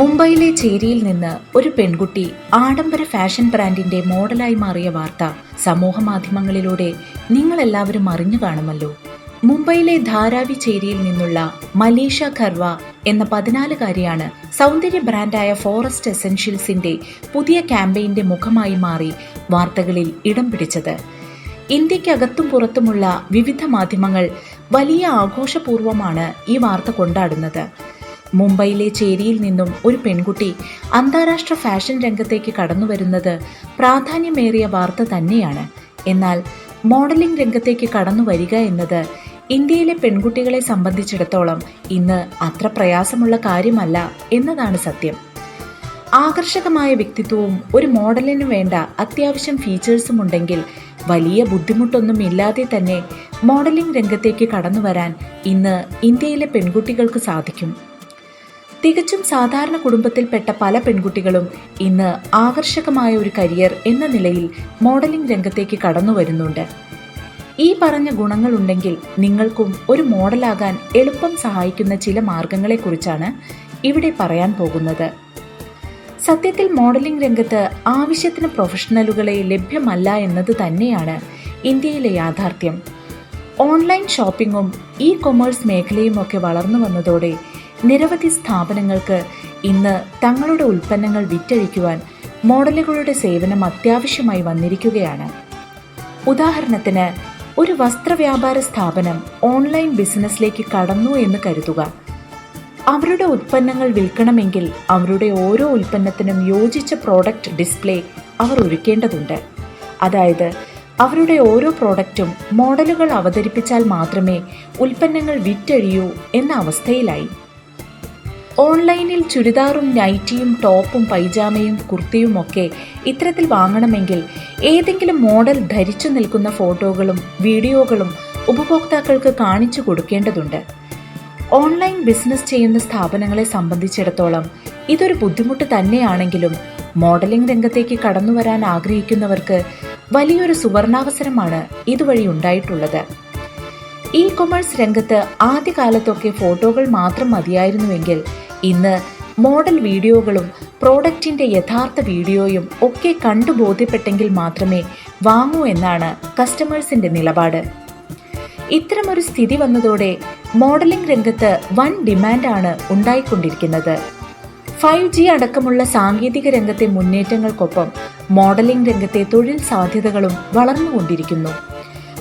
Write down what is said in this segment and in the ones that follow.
മുംബൈയിലെ ചേരിയിൽ നിന്ന് ഒരു പെൺകുട്ടി ആഡംബര ഫാഷൻ ബ്രാൻഡിന്റെ മോഡലായി മാറിയ വാർത്ത സമൂഹ മാധ്യമങ്ങളിലൂടെ നിങ്ങളെല്ലാവരും അറിഞ്ഞു കാണുമല്ലോ. മുംബൈയിലെ ധാരാവി ചേരിയിൽ നിന്നുള്ള മലീഷ ഖർവ എന്ന പതിനാലുകാരിയാണ് സൗന്ദര്യ ബ്രാൻഡായ ഫോറസ്റ്റ് എസൻഷ്യൽസിന്റെ പുതിയ ക്യാമ്പയിന്റെ മുഖമായി മാറി വാർത്തകളിൽ ഇടം പിടിച്ചത്. ഇന്ത്യക്കകത്തും പുറത്തുമുള്ള വിവിധ മാധ്യമങ്ങൾ വലിയ ആഘോഷപൂർവമാണ് ഈ വാർത്ത കൊണ്ടാടുന്നത്. മുംബൈയിലെ ചേരിയിൽ നിന്നും ഒരു പെൺകുട്ടി അന്താരാഷ്ട്ര ഫാഷൻ രംഗത്തേക്ക് കടന്നു വരുന്നത് പ്രാധാന്യമേറിയ വാർത്ത തന്നെയാണ്. എന്നാൽ മോഡലിംഗ് രംഗത്തേക്ക് കടന്നു വരിക എന്നത് ഇന്ത്യയിലെ പെൺകുട്ടികളെ സംബന്ധിച്ചിടത്തോളം ഇന്ന് അത്ര പ്രയാസമുള്ള കാര്യമല്ല എന്നതാണ് സത്യം. ആകർഷകമായ വ്യക്തിത്വവും ഒരു മോഡലിന് വേണ്ട അത്യാവശ്യം ഫീച്ചേഴ്സും ഉണ്ടെങ്കിൽ വലിയ ബുദ്ധിമുട്ടൊന്നും ഇല്ലാതെ തന്നെ മോഡലിംഗ് രംഗത്തേക്ക് കടന്നു വരാൻ ഇന്ന് ഇന്ത്യയിലെ പെൺകുട്ടികൾക്ക് സാധിക്കും. തികച്ചും സാധാരണ കുടുംബത്തിൽപ്പെട്ട പല പെൺകുട്ടികളും ഇന്ന് ആകർഷകമായ ഒരു കരിയർ എന്ന നിലയിൽ മോഡലിംഗ് രംഗത്തേക്ക് കടന്നു വരുന്നുണ്ട്. ഈ പറഞ്ഞ ഗുണങ്ങളുണ്ടെങ്കിൽ നിങ്ങൾക്കും ഒരു മോഡലാകാൻ എളുപ്പം സഹായിക്കുന്ന ചില മാർഗങ്ങളെക്കുറിച്ചാണ് ഇവിടെ പറയാൻ പോകുന്നത്. സത്യത്തിൽ മോഡലിംഗ് രംഗത്ത് ആവശ്യത്തിന് പ്രൊഫഷണലുകളെ ലഭ്യമല്ല എന്നത് തന്നെയാണ് ഇന്ത്യയിലെ യാഥാർത്ഥ്യം. ഓൺലൈൻ ഷോപ്പിംഗും ഇ കൊമേഴ്സ് മേഖലയുമൊക്കെ വളർന്നു വന്നതോടെ നിരവധി സ്ഥാപനങ്ങൾക്ക് ഇന്ന് തങ്ങളുടെ ഉൽപ്പന്നങ്ങൾ വിറ്റഴിക്കുവാൻ മോഡലുകളുടെ സേവനം അത്യാവശ്യമായി വന്നിരിക്കുകയാണ്. ഉദാഹരണത്തിന് ഒരു വസ്ത്രവ്യാപാര സ്ഥാപനം ഓൺലൈൻ ബിസിനസ്സിലേക്ക് കടന്നു എന്ന് കരുതുക. അവരുടെ ഉൽപ്പന്നങ്ങൾ വിൽക്കണമെങ്കിൽ അവരുടെ ഓരോ ഉൽപ്പന്നത്തിനും യോജിച്ച പ്രോഡക്റ്റ് ഡിസ്പ്ലേ അവർ ഒരുക്കേണ്ടതുണ്ട്. അതായത് അവരുടെ ഓരോ പ്രോഡക്റ്റും മോഡലുകൾ അവതരിപ്പിച്ചാൽ മാത്രമേ ഉൽപ്പന്നങ്ങൾ വിറ്റഴിയൂ എന്ന അവസ്ഥയിലായി. ഓൺലൈനിൽ ചുരിദാറും നൈറ്റിയും ടോപ്പും പൈജാമയും കുർത്തിയും ഒക്കെ ഇത്തരത്തിൽ വാങ്ങണമെങ്കിൽ ഏതെങ്കിലും മോഡൽ ധരിച്ചു നിൽക്കുന്ന ഫോട്ടോകളും വീഡിയോകളും ഉപഭോക്താക്കൾക്ക് കാണിച്ചു കൊടുക്കേണ്ടതുണ്ട്. ഓൺലൈൻ ബിസിനസ് ചെയ്യുന്ന സ്ഥാപനങ്ങളെ സംബന്ധിച്ചിടത്തോളം ഇതൊരു ബുദ്ധിമുട്ട് തന്നെയാണെങ്കിലും മോഡലിംഗ് രംഗത്തേക്ക് കടന്നു വരാൻ ആഗ്രഹിക്കുന്നവർക്ക് വലിയൊരു സുവർണാവസരമാണ് ഇതുവഴി ഉണ്ടായിട്ടുള്ളത്. ഇ കൊമേഴ്സ് രംഗത്ത് ആദ്യകാലത്തൊക്കെ ഫോട്ടോകൾ മാത്രം മതിയായിരുന്നുവെങ്കിൽ ഇന്ന് മോഡൽ വീഡിയോകളും പ്രോഡക്റ്റിന്റെ യഥാർത്ഥ വീഡിയോയും ഒക്കെ കണ്ടു ബോധ്യപ്പെട്ടെങ്കിൽ മാത്രമേ വാങ്ങൂ എന്നാണ് കസ്റ്റമേഴ്സിന്റെ നിലപാട്. ഇത്തരമൊരു സ്ഥിതി വന്നതോടെ മോഡലിംഗ് രംഗത്ത് വൻ ഡിമാൻഡാണ് ഉണ്ടായിക്കൊണ്ടിരിക്കുന്നത്. ഫൈവ് ജി അടക്കമുള്ള സാങ്കേതിക രംഗത്തെ മുന്നേറ്റങ്ങൾക്കൊപ്പം മോഡലിംഗ് രംഗത്തെ തൊഴിൽ സാധ്യതകളും വളർന്നുകൊണ്ടിരിക്കുന്നു.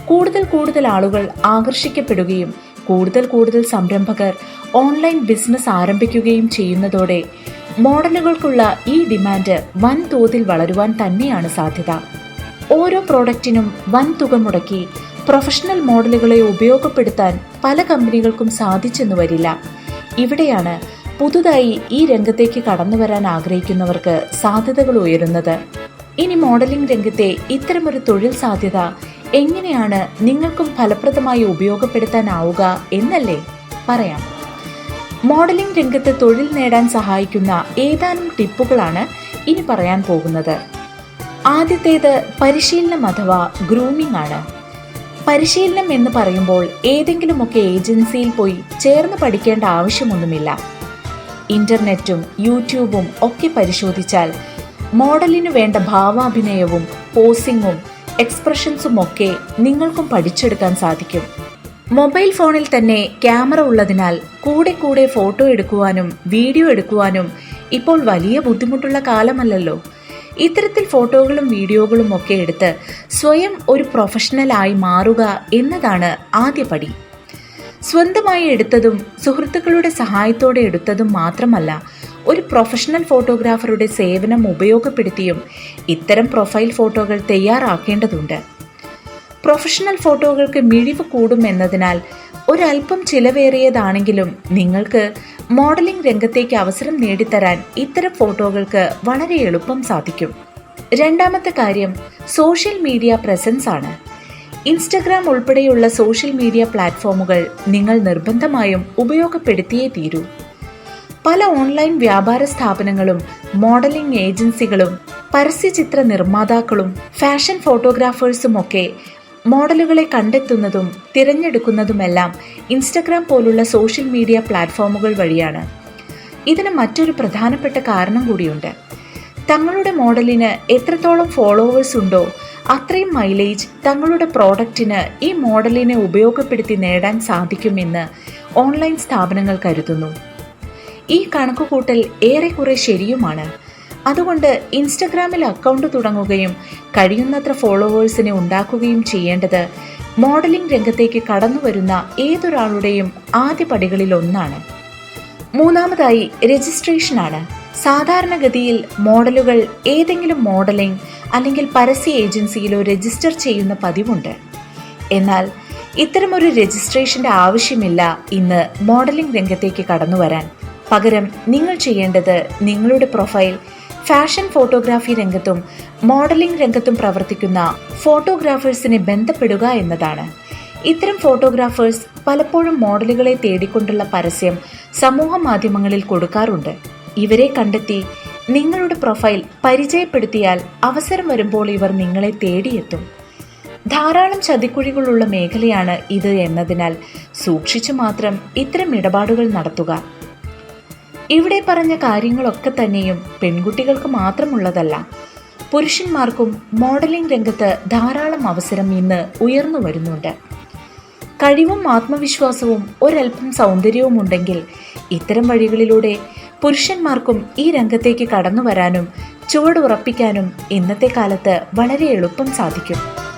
കൂടുതൽ കൂടുതൽ ആളുകൾ ആകർഷിക്കപ്പെടുകയും കൂടുതൽ കൂടുതൽ സംരംഭകർ ഓൺലൈൻ ബിസിനസ് ആരംഭിക്കുകയും ചെയ്യുന്നതോടെ മോഡലുകൾക്കുള്ള ഈ ഡിമാൻഡ് വൻതോതിൽ വളരുവാൻ തന്നെയാണ് സാധ്യത. ഓരോ പ്രോഡക്റ്റിനും വൻ തുക മുടക്കി പ്രൊഫഷണൽ മോഡലുകളെ ഉപയോഗപ്പെടുത്താൻ പല കമ്പനികൾക്കും സാധിച്ചെന്നു വരില്ല. ഇവിടെയാണ് പുതുതായി ഈ രംഗത്തേക്ക് കടന്നു വരാൻ ആഗ്രഹിക്കുന്നവർക്ക് സാധ്യതകൾ ഉയരുന്നത്. ഇനി മോഡലിംഗ് രംഗത്തെ ഇത്തരമൊരു തൊഴിൽ സാധ്യത എങ്ങനെയാണ് നിങ്ങൾക്കും ഫലപ്രദമായി ഉപയോഗപ്പെടുത്താനാവുക എന്നല്ലേ? പറയാം. മോഡലിംഗ് രംഗത്ത് തൊഴിൽ നേടാൻ സഹായിക്കുന്ന ഏതാനും ടിപ്പുകളാണ് ഇനി പറയാൻ പോകുന്നത്. ആദ്യത്തേത് പരിശീലനം അഥവാ ഗ്രൂമിംഗ് ആണ്. പരിശീലനം എന്ന് പറയുമ്പോൾ ഏതെങ്കിലുമൊക്കെ ഏജൻസിയിൽ പോയി ചേർന്ന് പഠിക്കേണ്ട ആവശ്യമൊന്നുമില്ല. ഇന്റർനെറ്റും യൂട്യൂബും ഒക്കെ പരിശോധിച്ചാൽ മോഡലിനു വേണ്ട ഭാവാഭിനയവും പോസിങ്ങും എക്സ്പ്രഷൻസും ഒക്കെ നിങ്ങൾക്കും പഠിച്ചെടുക്കാൻ സാധിക്കും. മൊബൈൽ ഫോണിൽ തന്നെ ക്യാമറ ഉള്ളതിനാൽ കൂടെ കൂടെ ഫോട്ടോ എടുക്കുവാനും വീഡിയോ എടുക്കുവാനും ഇപ്പോൾ വലിയ ബുദ്ധിമുട്ടുള്ള കാലമല്ലല്ലോ. ഇത്തരത്തിൽ ഫോട്ടോകളും വീഡിയോകളും ഒക്കെ എടുത്ത് സ്വയം ഒരു പ്രൊഫഷണലായി മാറുക എന്നതാണ് ആദ്യപടി സ്വന്തമായി എടുത്തതും സുഹൃത്തുക്കളുടെ സഹായത്തോടെ എടുത്തതും മാത്രമല്ല ഒരു പ്രൊഫഷണൽ ഫോട്ടോഗ്രാഫറുടെ സേവനം ഉപയോഗപ്പെടുത്തിയും ഇത്തരം പ്രൊഫൈൽ ഫോട്ടോകൾ തയ്യാറാക്കേണ്ടതുണ്ട്. പ്രൊഫഷണൽ ഫോട്ടോകൾക്ക് മിഴിവ് കൂടും എന്നതിനാൽ ഒരല്പം ചിലവേറിയതാണെങ്കിലും നിങ്ങൾക്ക് മോഡലിംഗ് രംഗത്തേക്ക് അവസരം നേടിത്തരാൻ ഇത്തരം ഫോട്ടോകൾക്ക് വളരെ എളുപ്പം സാധിക്കും. രണ്ടാമത്തെ കാര്യം സോഷ്യൽ മീഡിയ പ്രസൻസ് ആണ്. ഇൻസ്റ്റഗ്രാം ഉൾപ്പെടെയുള്ള സോഷ്യൽ മീഡിയ പ്ലാറ്റ്ഫോമുകൾ നിങ്ങൾ നിർബന്ധമായും ഉപയോഗപ്പെടുത്തിയേ തീരൂ. പല ഓൺലൈൻ വ്യാപാര സ്ഥാപനങ്ങളും മോഡലിംഗ് ഏജൻസികളും പരസ്യചിത്ര നിർമ്മാതാക്കളും ഫാഷൻ ഫോട്ടോഗ്രാഫേഴ്സും ഒക്കെ മോഡലുകളെ കണ്ടെത്തുന്നതും തിരഞ്ഞെടുക്കുന്നതുമെല്ലാം ഇൻസ്റ്റഗ്രാം പോലുള്ള സോഷ്യൽ മീഡിയ പ്ലാറ്റ്ഫോമുകൾ വഴിയാണ്. ഇതിന് മറ്റൊരു പ്രധാനപ്പെട്ട കാരണം കൂടിയുണ്ട്. തങ്ങളുടെ മോഡലിന് എത്രത്തോളം ഫോളോവേഴ്സ് ഉണ്ടോ അത്രയും മൈലേജ് തങ്ങളുടെ പ്രോഡക്റ്റിന് ഈ മോഡലിനെ ഉപയോഗപ്പെടുത്തി നേടാൻ സാധിക്കുമെന്ന് ഓൺലൈൻ സ്ഥാപനങ്ങൾ കരുതുന്നു. ഈ കണക്കുകൂട്ടൽ ഏറെക്കുറെ ശരിയുമാണ്. അതുകൊണ്ട് ഇൻസ്റ്റഗ്രാമിൽ അക്കൗണ്ട് തുടങ്ങുകയും കഴിയുന്നത്ര ഫോളോവേഴ്സിനെ ഉണ്ടാക്കുകയും ചെയ്യേണ്ടത് മോഡലിംഗ് രംഗത്തേക്ക് കടന്നുവരുന്ന ഏതൊരാളുടെയും ആദ്യ പടികളിൽ ഒന്നാണ്. മൂന്നാമതായി രജിസ്ട്രേഷനാണ് സാധാരണഗതിയിൽ മോഡലുകൾ ഏതെങ്കിലും മോഡലിംഗ് അല്ലെങ്കിൽ പരസ്യ ഏജൻസിയിലോ രജിസ്റ്റർ ചെയ്യുന്ന പതിവുണ്ട്. എന്നാൽ ഇത്തരമൊരു രജിസ്ട്രേഷന്റെ ആവശ്യമില്ല ഇന്ന് മോഡലിംഗ് രംഗത്തേക്ക് കടന്നു വരാൻ പകരം നിങ്ങൾ ചെയ്യേണ്ടത് നിങ്ങളുടെ പ്രൊഫൈൽ ഫാഷൻ ഫോട്ടോഗ്രാഫി രംഗത്തും മോഡലിംഗ് രംഗത്തും പ്രവർത്തിക്കുന്ന ഫോട്ടോഗ്രാഫേഴ്സിനെ ബന്ധപ്പെടുക എന്നതാണ്. ഇത്തരം ഫോട്ടോഗ്രാഫേഴ്സ് പലപ്പോഴും മോഡലുകളെ തേടിക്കൊണ്ടുള്ള പരസ്യം സമൂഹ മാധ്യമങ്ങളിൽ കൊടുക്കാറുണ്ട്. ഇവരെ കണ്ടെത്തി നിങ്ങളുടെ പ്രൊഫൈൽ പരിചയപ്പെടുത്തിയാൽ അവസരം വരുമ്പോൾ ഇവർ നിങ്ങളെ തേടിയെത്തും. ധാരാളം ചതിക്കുഴികളുള്ള മേഖലയാണ് ഇത് എന്നതിനാൽ സൂക്ഷിച്ചു മാത്രം ഇത്തരം ഇടപാടുകൾ നടത്തുക. ഇവിടെ പറഞ്ഞ കാര്യങ്ങളൊക്കെ തന്നെയും പെൺകുട്ടികൾക്ക് മാത്രമുള്ളതല്ല. പുരുഷന്മാർക്കും മോഡലിംഗ് രംഗത്ത് ധാരാളം അവസരം ഇന്ന് ഉയർന്നു വരുന്നുണ്ട്. കഴിവും ആത്മവിശ്വാസവും ഒരൽപ്പം സൗന്ദര്യവും ഉണ്ടെങ്കിൽ ഇത്തരം വഴികളിലൂടെ പുരുഷന്മാർക്കും ഈ രംഗത്തേക്ക് കടന്നു വരാനും ചുവടുറപ്പിക്കാനും ഇന്നത്തെ കാലത്ത് വളരെ എളുപ്പം സാധിക്കും.